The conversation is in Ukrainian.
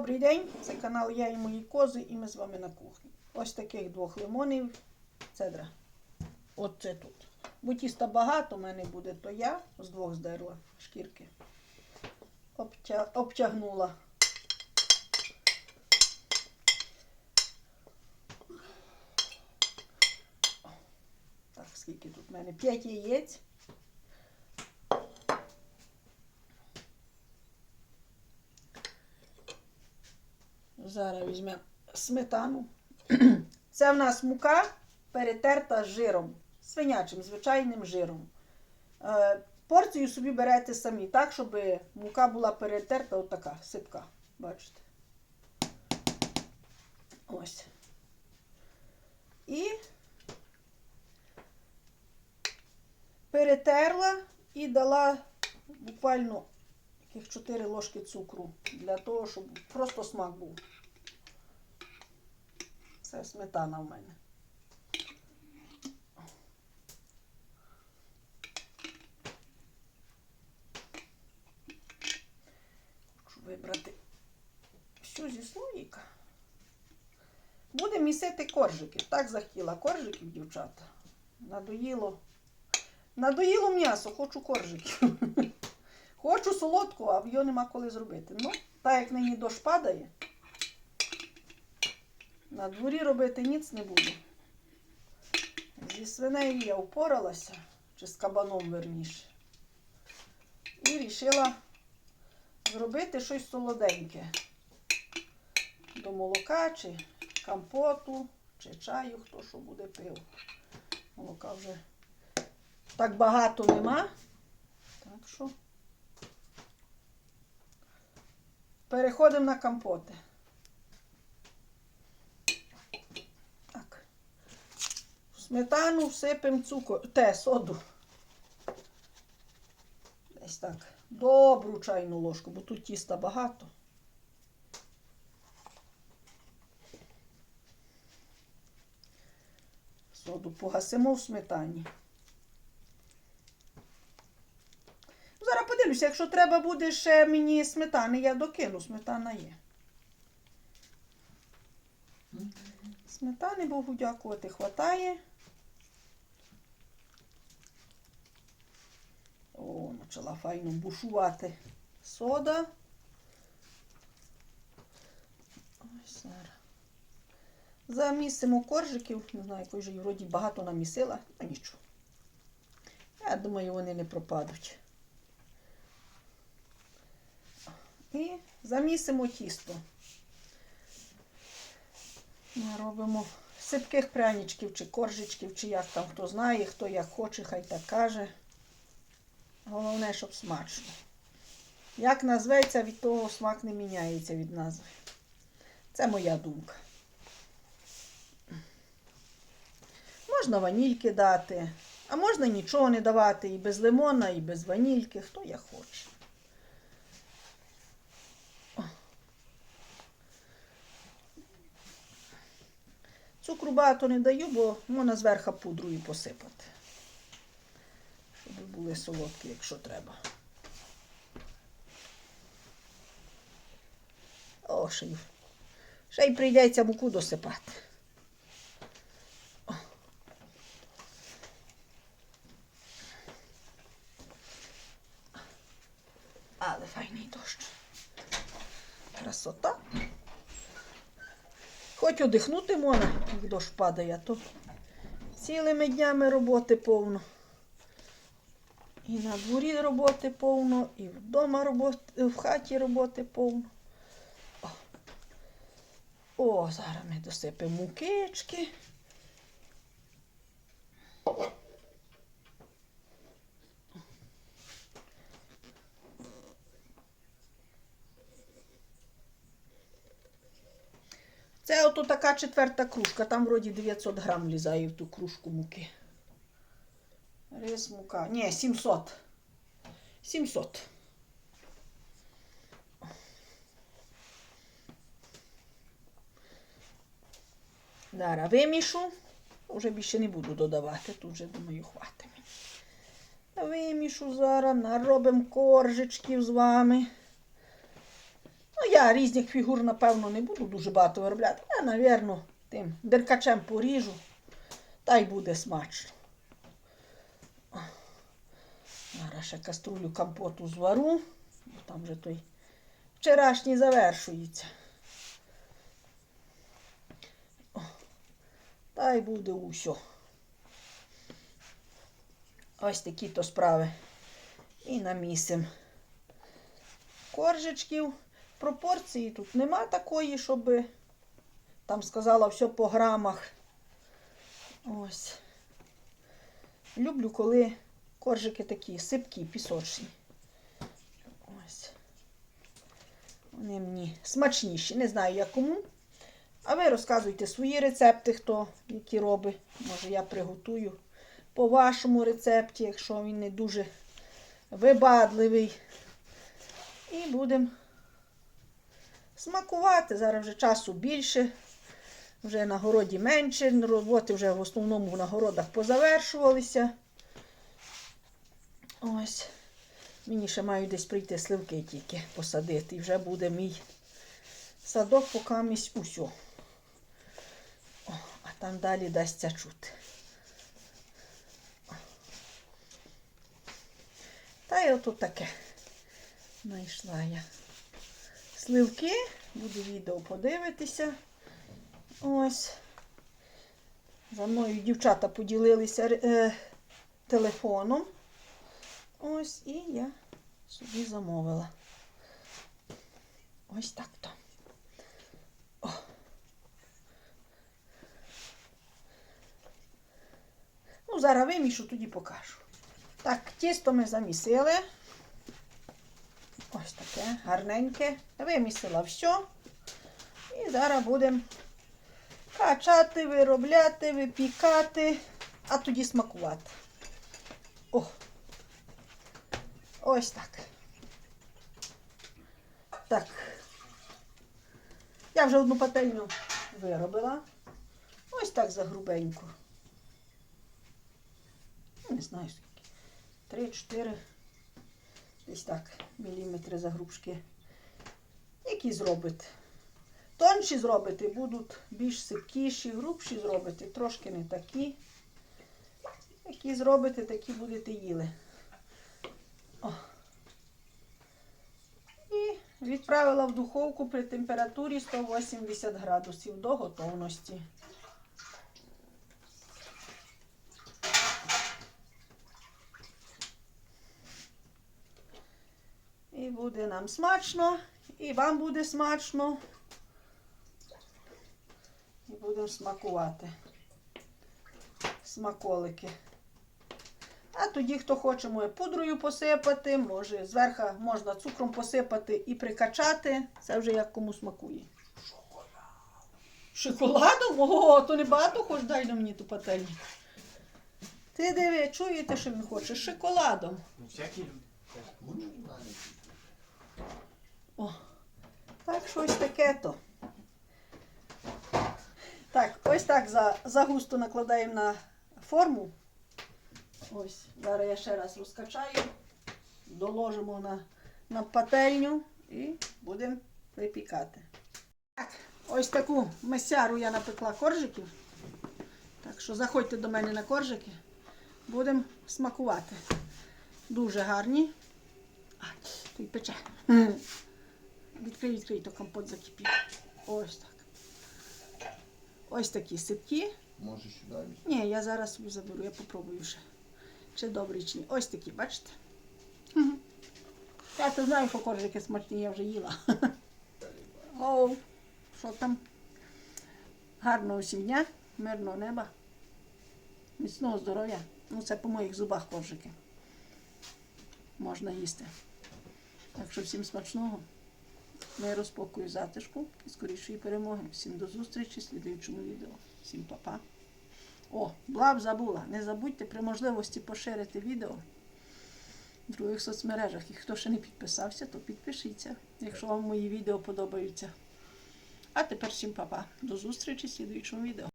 Добрий день, це канал Я і мої кози, і ми з вами на кухні. Ось таких двох лимонів. Цедра. От це тут. Бо тіста багато в мене буде, то я з двох здерла шкірки. Обтя... Обтягнула. Так, скільки тут в мене? П'ять яєць. Зараз візьмемо сметану. Це в нас мука перетерта жиром, свинячим, звичайним жиром. Е, порцію собі берете самі, так, щоб мука була перетерта, отака, сипка. Бачите? Ось. І перетерла і дала буквально яких 4 ложки цукру для того, щоб просто смак був. Це сметана в мене. Хочу вибрати всю зі слоїка. Будемо місити коржики. Так захотіла коржиків, дівчата. Надоїло. Надоїло м'ясо, хочу коржиків. Хочу солодку, а його нема коли зробити. Ну, так як нині дощ падає, на дворі робити ніц не буду. Зі свинею я впоралася, чи з кабаном верніше. І вирішила зробити щось солоденьке. До молока, чи компоту, чи чаю, хто що буде пив. Молока вже так багато нема. Так що. Переходимо на компоти. Так. В сметану всипемо цукор, те, соду. Десь так. Добру чайну ложку, бо тут тіста багато. Соду погасимо в сметані. Ну, Зараз подивлюся, якщо треба буде ще мені сметани, я докину, сметана є. Сметани, Богу дякувати, хватає. О, почала файно бушувати сода. Ось зараз. Замісимо коржиків. Не знаю, якої ж вроді багато намісила, а нічого. Я думаю, вони не пропадуть. І замісимо тісто. Ми робимо сипких пряничків чи коржичків, чи як там хто знає, хто як хоче, хай так каже. Головне, щоб смачно. Як назветься, від того смак не міняється від назви. Це моя думка. Можна ванільки дати, а можна нічого не давати і без лимона, і без ванільки, хто як хоче. Цукру багато не даю, бо можна зверху пудрою посипати. Були солодкі, якщо треба. О, ще й, ще й прийдеться муку досипати. Але файний дощ. Красота. Хоч одихнути можна, як дощ падає, а то цілими днями роботи повно. І на дворі роботи повно, і вдома роботи, в хаті роботи повно. О, О зараз ми досипемо мукички. Це ото така четверта кружка, там вроді 900 грам лізає в ту кружку муки. Рис мука. Ні, 700. 700. Зараз вимішу. Вже більше не буду додавати, тут вже, думаю, хватить. Вимішу зараз, наробимо коржичків з вами. Ну, я Я різних фігур, напевно, не буду дуже багато виробляти. Я, напевно, тим деркачем поріжу, та й буде смачно. Зараз ще каструлю компоту звару, бо там вже той вчорашній завершується. О, Та й буде усьо. Ось такі то справи. І намісим коржичків. Пропорції тут нема такої, щоб там сказала все по грамах. Ось. Люблю, коли коржики такі сипкі, пісочні. Ось. Вони мені смачніші. Не знаю як кому. А ви розказуйте свої рецепти, хто які робить. Може я приготую по вашому рецепті, якщо він не дуже вибадливий. І будемо смакувати. Зараз вже часу більше, вже на городі менше. Роботи вже в основному на городах позавершувалися. Ось. Мені ще мають десь прийти сливки тільки посадити. І вже буде мій садок покамість усьо. О, а там далі дасться чути. Та й ото таке. Знайшла я сливки. Буду відео подивитися. Ось. За мною дівчата поділилися е, телефоном. Ось і я собі замовила. Ось так то. Ну, зараз вимішу, тоді покажу. Так, тісто ми замісили. Ось таке гарненьке. Вимісила все. І зараз будемо качати, виробляти, випікати, а тоді смакувати. О! Ось так. Так. Я вже одну пательню виробила. Ось так за грубеньку. Ну, Не знаю скільки. Три-чотири. Десь так, міліметри загрубшки. Які зробите? Тонші зробити будуть більш сипкіші, грубші зробити, трошки не такі. Які зробите, такі будете їли. О. І відправила в духовку при температурі 180 градусів до готовності. І буде нам смачно, і вам буде смачно. І будемо смакувати. Смаколики. А тоді, хто хоче, може пудрою посипати, може зверху можна цукром посипати і прикачати. Це вже як кому смакує. Шоколадом? Ого, то не багато хоч дай на мені ту пательню. Ти диви, чуєте, що він хоче? Шоколадом. Ну, всякі люди. О, так щось таке то. Так, ось так за, загусто накладаємо на форму. Ось, зараз я ще раз розкачаю, доложимо на, на пательню і будемо випікати. Так, ось таку месяру я напекла коржиків. Так що заходьте до мене на коржики. Будемо смакувати. Дуже гарні. А, той пече. Відкрий, відкрий, то компот закипів. Ось так. Ось такі сипкі. Може сюди. Ні, я зараз собі заберу, я попробую ще. Чи добрий, чи ні. Ось такі, бачите? Мгм. Я то знаю, що коржики смачні, я вже їла. Оу, що там? Гарного всім дня, мирного неба, міцного здоров'я. Ну, це по моїх зубах коржики. Можна їсти. Так що всім смачного. Миру, спокою, затишку і скорішої перемоги. Всім до зустрічі в слідуючому відео. Всім па-па. О, блаб забула. Не забудьте при можливості поширити відео в других соцмережах. І хто ще не підписався, то підпишіться, якщо вам мої відео подобаються. А тепер всім па-па. До зустрічі в слідуючому відео.